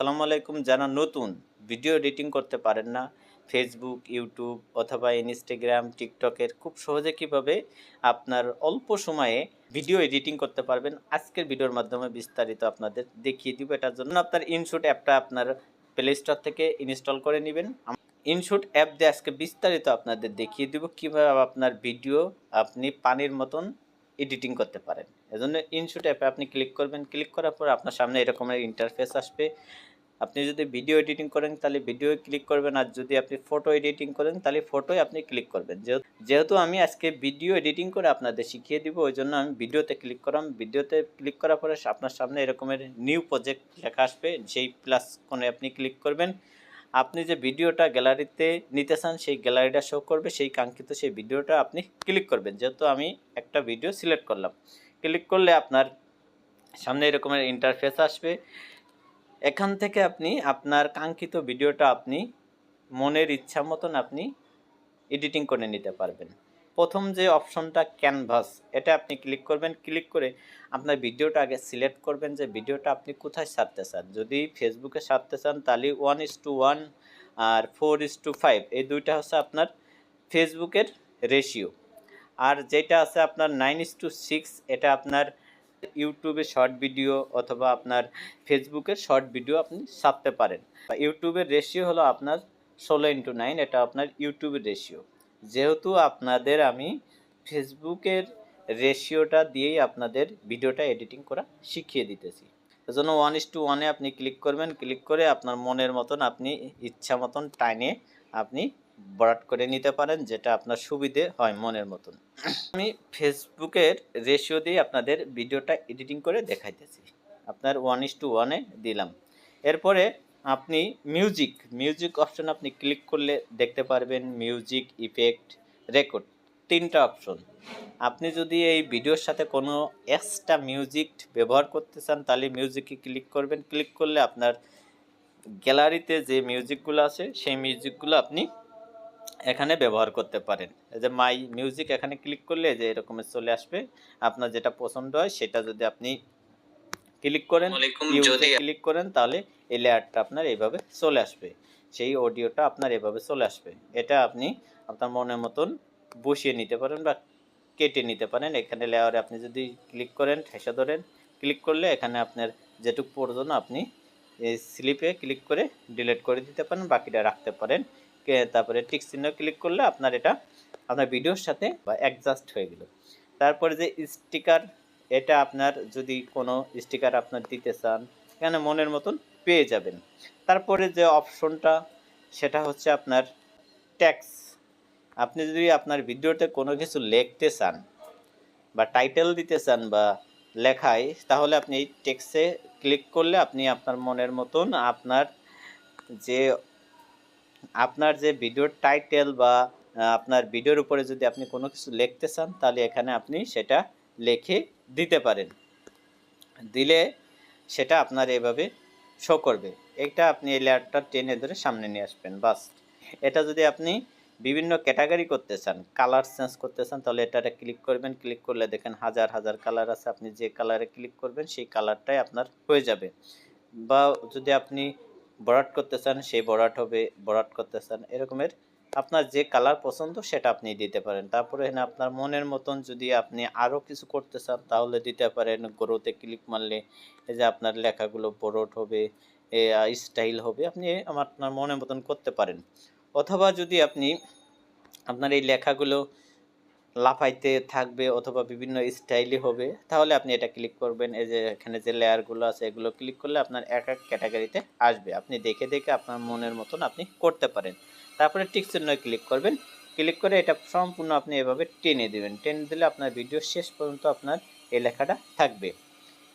আসসালামু আলাইকুম। যারা নতুন, ভিডিও এডিটিং করতে পারেন না ফেসবুক ইউটিউব অথবা ইনস্টাগ্রাম টিকটকের খুব সহজে কীভাবে আপনার অল্প সময়ে ভিডিও এডিটিং করতে পারবেন, আজকের ভিডিওর মাধ্যমে বিস্তারিত আপনাদের দেখিয়ে দিব। এটার জন্য আপনার ইনশুট অ্যাপটা আপনার প্লে স্টোর থেকে ইনস্টল করে নেবেন। ইনশুট অ্যাপ দিয়ে আজকে বিস্তারিত আপনাদের দেখিয়ে দিব কীভাবে আপনার ভিডিও আপনি পানির মতন এডিটিং করতে পারেন। এজন্য ইনশুট অ্যাপে আপনি ক্লিক করবেন। ক্লিক করার পর আপনার সামনে এরকমের ইন্টারফেস আসবে। আপনি যদি ভিডিও এডিটিং করেন, তাহলে ভিডিও ক্লিক করবেন। আর যদি আপনি ফটো এডিটিং করেন, তাহলে ফটোই আপনি ক্লিক করবেন। যেহেতু আমি আজকে ভিডিও এডিটিং করে আপনাদের শিখিয়ে দিব, ওই জন্য আমি ভিডিওতে ক্লিক করলাম ভিডিওতে ক্লিক করার পরে আপনার সামনে এরকমের নিউ প্রজেক্ট লেখা আসবে। যেই প্লাস কোণে আপনি ক্লিক করবেন। আপনি যে ভিডিওটা গ্যালারিতে নিতে চান, সেই গ্যালারিটা শো করবে। সেই কাঙ্ক্ষিত সেই ভিডিওটা আপনি ক্লিক করবেন। যেহেতু আমি একটা ভিডিও সিলেক্ট করলাম। ক্লিক করলে আপনার সামনে এরকমের ইন্টারফেস আসবে। এখান থেকে আপনি আপনার কাঙ্ক্ষিত ভিডিওটা আপনি মনের ইচ্ছা মতন আপনি এডিটিং করে নিতে পারবেন। প্রথম যে অপশনটা ক্যানভাস, এটা আপনি ক্লিক করবেন। ক্লিক করে আপনার ভিডিওটা আগে সিলেক্ট করবেন যে ভিডিওটা আপনি কোথায় ছাড়তে চান। যদি ফেসবুকে ছাড়তে চান, তাহলে ওয়ান ইস টু ওয়ান আর ফোর ইস টু ফাইভ এই দুইটা হচ্ছে আপনার ফেসবুকের রেশিও আর যেটা আছে আপনার নাইন ইস টু সিক্স এটা আপনার ইউটিউবে শর্ট ভিডিও অথবা আপনার ফেসবুকের শর্ট ভিডিও আপনি ছাপতে পারেন। ইউটিউবের রেশিও হলো আপনার ষোলো ইন্টু নাইন এটা আপনার ইউটিউবের রেশিও যেহেতু আপনাদের আমি ফেসবুকের রেশিওটা দিয়েই আপনাদের ভিডিওটা এডিটিং করা শিখিয়ে দিতেছি। এজন্য ওয়ান ইস টু ওয়ানে আপনি ক্লিক করবেন। ক্লিক করে আপনার মনের মতন আপনি ইচ্ছা মতন টাইনে আপনি বরাট করে নিতে পারেন, যেটা আপনার সুবিধে হয় মনের মতন। আমি ফেসবুকের রেশিও দিয়ে আপনাদের ভিডিওটা এডিটিং করে দেখাইতেছি। আপনার ওয়ান ইস টু ওয়ানে দিলাম। এরপরে আপনি মিউজিক মিউজিক অপশন আপনি ক্লিক করলে দেখতে পারবেন মিউজিক ইফেক্ট রেকর্ড তিনটা অপশন আপনি যদি এই ভিডিওর সাথে কোনো এক্সট্রা মিউজিক ব্যবহার করতে চান, তাহলে মিউজিকে ক্লিক করবেন। ক্লিক করলে আপনার গ্যালারিতে যে মিউজিকগুলো আছে, সেই মিউজিকগুলো আপনি এখানে ব্যবহার করতে পারেন। এই যে মাই মিউজিক এখানে ক্লিক করলে যে এরকমের চলে আসবে। আপনার যেটা পছন্দ হয় সেটা যদি আপনি ক্লিক করেন ক্লিক করেন তাহলে এই লেয়ারটা আপনার এইভাবে চলে আসবে। সেই অডিওটা আপনার এভাবে চলে আসবে। এটা আপনি আপনার মনের মতন বসিয়ে নিতে পারেন বা কেটে নিতে পারেন। এখানে লেয়ারে আপনি যদি ক্লিক করেন ঠেসা ধরেন ক্লিক করলে এখানে আপনার যেটুক প্রয়োজন আপনি এই স্লিপে ক্লিক করে ডিলিট করে দিতে পারেন বাকিটা রাখতে পারেন। তারপরে টিক চিহ্ন ক্লিক করলে আপনার এটা, আপনার ভিডিওর সাথে বা অ্যাডজাস্ট হয়ে গেল। তারপরে যে স্টিকার এটা আপনার যদি কোনো স্টিকার আপনার দিতে চান, এখানে মনের মতন পেয়ে যাবেন। তারপরে যে অপশনটা সেটা হচ্ছে আপনার ট্যাক্স আপনি যদি আপনার ভিডিওতে কোনো কিছু লিখতে চান বা টাইটেল দিতে চান বা লেখায়, তাহলে আপনি এই টেক্সে ক্লিক করলে আপনি আপনার মনের মতন আপনার যে আপনার যে ভিডিওর টাইটেল বা আপনার ভিডিওর উপরে যদি আপনি কোনো কিছু লিখতে চান, তাহলে এখানে আপনি সেটা লিখে দিতে পারেন। দিলে সেটা আপনার এভাবে শো করবে। এটা আপনি এই লেয়ারটা টেনে ধরে সামনে নিয়ে আসবেন, বাস। এটা যদি আপনি বিভিন্ন ক্যাটাগরি করতে চান কালার চেঞ্জ করতে চান, তাহলে এটাতে ক্লিক করবেন। ক্লিক করলে দেখেন হাজার হাজার কালার আছে। আপনি যে কালারে ক্লিক করবেন, সেই কালারটাই আপনার হয়ে যাবে। বা যদি আপনি বরাট করতে চান সেই বরাট হবে, বরাট করতে চান, এরকমের আপনার যে কালার পছন্দ সেটা আপনি দিতে পারেন। তারপরে এখানে আপনার মনের মতন যদি আপনি আরও কিছু করতে চান, তাহলে দিতে পারেন গ্রোতে ক্লিক মারলে এই যে আপনার লেখাগুলো বড়ট হবে স্টাইল হবে, আপনি আপনার মনের মতন করতে পারেন। অথবা যদি আপনি আপনার এই লেখাগুলো লাফাইতে থাকবে অথবা বিভিন্ন স্টাইলে হবে, তাহলে আপনি এটা ক্লিক করবেন। এই যে এখানে যে লেয়ারগুলো আছে, এগুলো ক্লিক করলে আপনার এক এক ক্যাটাগরিতে আসবে। আপনি দেখে দেখে আপনার মনের মতন আপনি করতে পারেন। তারপরে টিক চিহ্ন ক্লিক করবেন। ক্লিক করে এটা সম্পূর্ণ আপনি এভাবে টেনে দিবেন। টেনে দিলে আপনার ভিডিও শেষ পর্যন্ত আপনার এই লেখাটা থাকবে।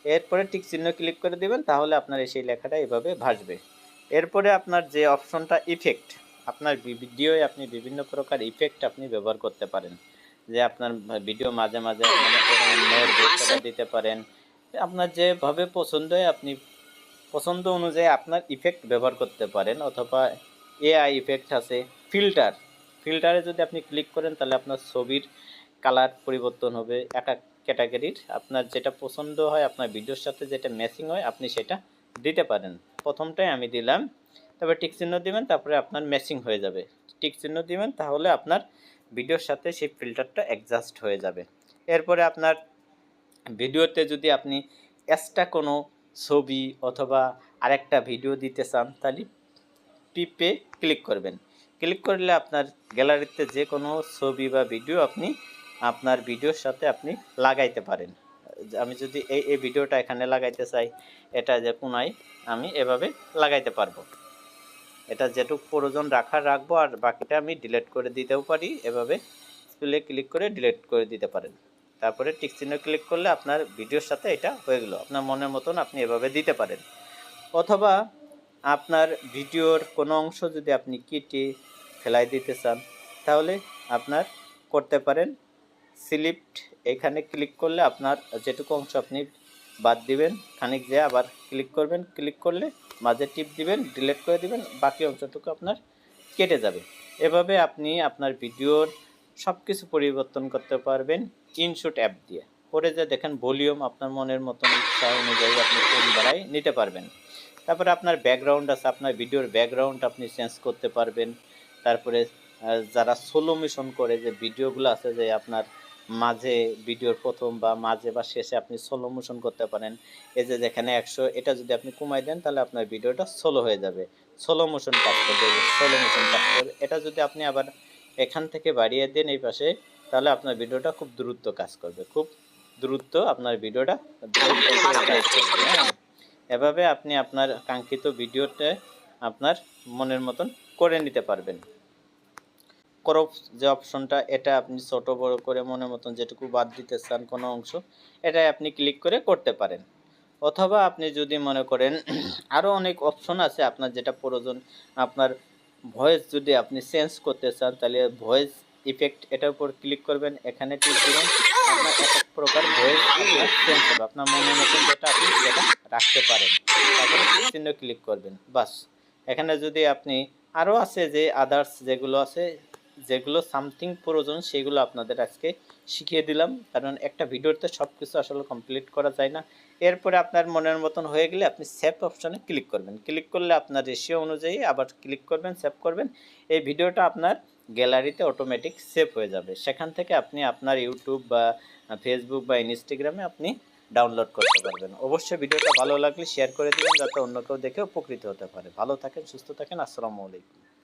এরপরে টিক চিহ্ন ক্লিক করে দেবেন, তাহলে আপনার এই সেই লেখাটা এভাবে ভাসবে। এরপরে আপনার যে অপশনটা ইফেক্ট আপনার ভিডিওয়ে আপনি বিভিন্ন প্রকার ইফেক্ট আপনি ব্যবহার করতে পারেন। যে আপনার ভিডিও মাঝে মাঝে মানে দিতে পারেন। আপনার যেভাবে পছন্দ হয় আপনি পছন্দ অনুযায়ী আপনার ইফেক্ট ব্যবহার করতে পারেন অথবা এআই ইফেক্ট আছে ফিল্টার ফিল্টারে যদি আপনি ক্লিক করেন তাহলে আপনার ছবির কালার পরিবর্তন হবে এক এক ক্যাটাগরির আপনার যেটা পছন্দ হয় আপনার ভিডিওর সাথে যেটা ম্যাচিং হয় আপনি সেটা দিতে পারেন। প্রথমটাই আমি দিলাম তারপরে টিক চিহ্ন দিবেন তারপরে আপনার ম্যাচিং হয়ে যাবে। টিক চিহ্ন দিবেন তাহলে আপনার ভিডিওর সাথে সেই ফিল্টারটা অ্যাডজাস্ট হয়ে যাবে। এরপরে আপনার ভিডিওতে যদি আপনি এক্সট্রা কোনো ছবি অথবা আরেকটা ভিডিও দিতে চান, তাহলে টিপে ক্লিক করবেন। ক্লিক করলে আপনার গ্যালারিতে যে কোনো ছবি বা ভিডিও আপনি, আপনার ভিডিওর সাথে আপনি লাগাইতে পারেন। আমি যদি এই এই ভিডিওটা এখানে লাগাইতে চাই, এটা যে কোনায় আমি এভাবে লাগাইতে পারব। এটা যেটুকু প্রয়োজন রাখার রাখব, আর বাকিটা আমি ডিলিট করে দিতেও পারি। এভাবে স্কুলে ক্লিক করে ডিলিট করে দিতে পারেন। তারপরে টিক চিহ্ন ক্লিক করলে আপনার ভিডিওর সাথে এটা হয়ে গেলো। আপনার মনের মতন আপনি এভাবে দিতে পারেন। অথবা আপনার ভিডিওর কোনো অংশ যদি আপনি কেটে ফেলাই দিতে চান, তাহলে আপনার করতে পারেন। সিলিপ্ট এখানে ক্লিক করলে আপনার যেটুকু অংশ আপনি বাদ দিবেন, খানিক যে আবার ক্লিক করবেন ক্লিক করলে মাঝে টিপ দিবেন ডিলিট করে দিবেন, বাকি অংশটুকু আপনার কেটে যাবে। এভাবে আপনি আপনার ভিডিওর সব কিছু পরিবর্তন করতে পারবেন ইনশুট অ্যাপ দিয়ে। পরে যে দেখেন ভলিউম আপনার মনের মতন ইচ্ছা অনুযায়ী আপনি কোন দ্বারাই নিতে পারবেন। তারপরে আপনার ব্যাকগ্রাউন্ড আছে, আপনার ভিডিওর ব্যাকগ্রাউন্ড আপনি চেঞ্জ করতে পারবেন। তারপরে যারা সোলো মিশন করে যে ভিডিওগুলো আছে যে আপনার মাঝে ভিডিওর প্রথম বা মাঝে বা শেষে আপনি সোলো মোশন করতে পারেন। এই যে যেখানে একশো, এটা যদি আপনি কমাই দেন, তাহলে আপনার ভিডিওটা সোলো হয়ে যাবে। সোলো মোশন কাজ করবে সোলো মোশন কাজ করবে। এটা যদি আপনি আবার এখান থেকে বাড়িয়ে দেন এই পাশে, তাহলে আপনার ভিডিওটা খুব দ্রুত কাজ করবে। খুব দ্রুত আপনার ভিডিওটা হ্যাঁ। এভাবে আপনি আপনার কাঙ্ক্ষিত ভিডিওতে আপনার মনের মতন করে নিতে পারবেন। ক্রপ যে অপশনটা, এটা আপনি ছোট বড় করে মনের মতন যেটুকু বাদ দিতে চান কোনো অংশ, এটাই আপনি ক্লিক করে করতে পারেন। অথবা আপনি যদি মনে করেন আরও অনেক অপশন আছে আপনার যেটা প্রয়োজন, আপনার ভয়েস যদি আপনি চেঞ্জ করতে চান, তাহলে ভয়েস ইফেক্ট এটার উপর ক্লিক করবেন, এখানে টিপ দিবেন, আপনার এক এক প্রকার ভয়েস চেঞ্জ হবে, আপনার মনের মতন যেটা আপনি সেটা রাখতে পারেন। তারপরে চিহ্ন ক্লিক করবেন, বাস। এখানে যদি আপনি আরও আছে যে আদার্স যেগুলো আছে যেগুলো সামথিং প্রয়োজন, সেগুলো আপনাদের আজকে শিখিয়ে দিলাম। কারণ একটা ভিডিওতে সব কিছু আসলে কমপ্লিট করা যায় না। এরপরে আপনার মনের মতন হয়ে গেলে আপনি সেভ অপশানে ক্লিক করবেন। ক্লিক করলে আপনার রেশিও অনুযায়ী আবার ক্লিক করবেন সেভ করবেন। এই ভিডিওটা আপনার গ্যালারিতে অটোমেটিক সেভ হয়ে যাবে। সেখান থেকে আপনি আপনার ইউটিউব বা ফেসবুক বা ইনস্টাগ্রামে আপনি ডাউনলোড করতে পারবেন। অবশ্যই ভিডিওটা ভালো লাগলে শেয়ার করে দিবেন, যাতে অন্য কেউ দেখে উপকৃত হতে পারে। ভালো থাকেন, সুস্থ থাকেন, আসসালামু আলাইকুম।